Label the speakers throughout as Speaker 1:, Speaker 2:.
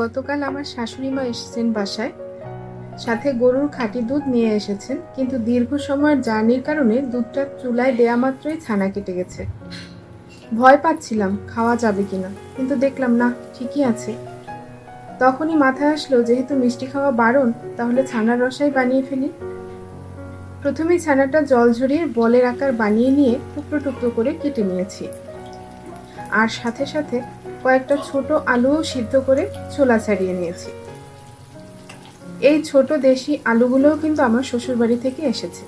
Speaker 1: গতকাল আমার শাশুড়ি মা এসেছেন বাসায়। সাথে গরুর খাঁটি দুধ নিয়ে এসেছেন, কিন্তু দীর্ঘ সময়ের জার্নির কারণে দুধটা চুলায় দেয়া মাত্রই ছানা কেটে গেছে। ভয় পাচ্ছিলাম, খাওয়া যাবে কিনা, কিন্তু দেখলাম না, ঠিকই আছে। তখনই মাথায় আসলো, যেহেতু মিষ্টি খাওয়া বারণ, তাহলে ছানার রসাই বানিয়ে ফেলি। প্রথমেই ছানাটা জল ঝরিয়ে বলের আকার বানিয়ে নিয়ে টুকরো টুকরো করে কেটে নিয়েছি। আর সাথে সাথে কয়েকটা ছোট আলুও সিদ্ধ করে ছোলা ছাড়িয়ে নিয়েছি। এই ছোট দেশি আলুগুলোও কিন্তু আমার শ্বশুরবাড়ি থেকে এসেছে।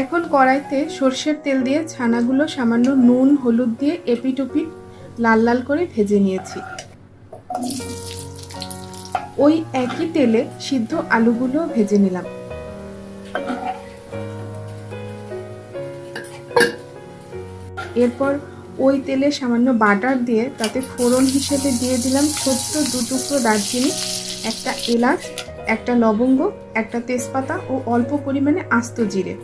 Speaker 1: এখন কড়াইতে সর্ষের তেল দিয়ে ছানাগুলো সামান্য নুন, হলুদ দিয়ে এপিটুপি লাল লাল করে ভেজে নিয়েছি। ওই একই তেলে সিদ্ধ আলুগুলো ভেজে নিলাম। এরপর ওই তেলে সামান্য বাটার দিয়ে তাতে ফোড়ন হিসেবে দিয়ে দিলাম ছোট্ট দু টুকরো দারচিনি, একটা এলাচ, একটা লবঙ্গ, একটা তেজপাতা ও অল্প পরিমাণে আস্ত জিরে।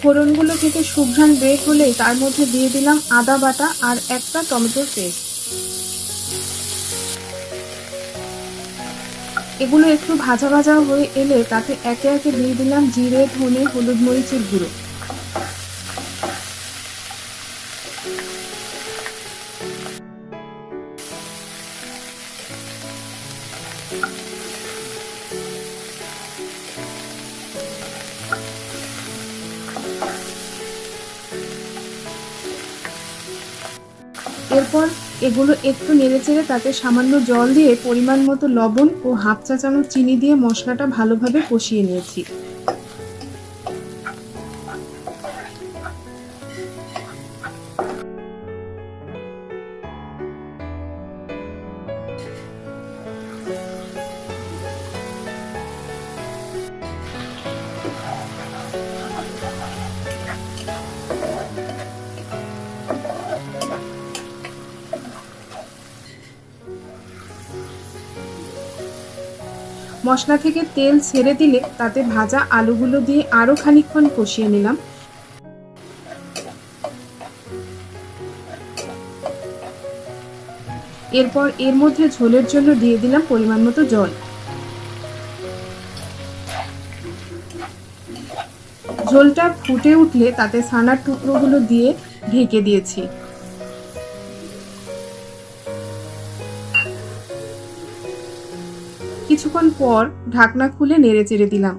Speaker 1: ফোড়নগুলো থেকে সুঘ্রাণ বের হলেই তার মধ্যে দিয়ে দিলাম আদা বাটা আর একটা টমেটোর পেস্ট। এগুলো একটু ভাজা ভাজা হয়ে এলে তাতে একে একে দিয়ে দিলাম জিরে, ধনে, হলুদ মরিচের গুঁড়ো। এরপর এগুলো একটু নেড়েচেড়ে তাতে সামান্য জল দিয়ে পরিমাণ মতো লবণ ও হাফ চা চামচ চিনি দিয়ে মশলাটা ভালোভাবে কষিয়ে নিয়েছি। মশলা থেকে তেল ছেড়ে দিলে তাতে ভাজা আলুগুলো দিয়ে আরও খানিকক্ষণ কষিয়ে নিলাম। এরপর এর মধ্যে ঝোলের জন্য দিয়ে দিলাম পরিমাণ মতো জল। ঝোলটা ফুটে উঠলে তাতে ছানার টুকরোগুলো দিয়ে ঢেকে দিয়েছি। কিছুক্ষণ পর ঢাকনা খুলে নেড়ে চেড়ে দিলাম।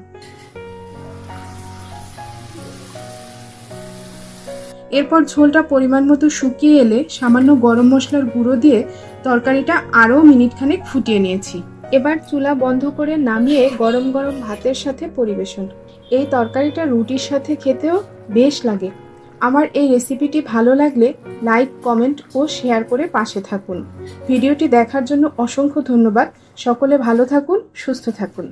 Speaker 1: এরপর ঝোলটা পরিমাণ মতো শুকিয়ে এলে সামান্য গরম মশলার গুঁড়ো দিয়ে তরকারিটা আরও মিনিট খানেক ফুটিয়ে নিয়েছি। এবার চুলা বন্ধ করে নামিয়ে গরম গরম ভাতের সাথে পরিবেশন। এই তরকারিটা রুটির সাথে খেতেও বেশ লাগে। আমার এই রেসিপিটি ভালো লাগলে লাইক কমেন্ট ও শেয়ার করে পাশে থাকুন। ভিডিওটি দেখার জন্য অসংখ্য ধন্যবাদ। সকলে ভালো থাকুন, সুস্থ থাকুন।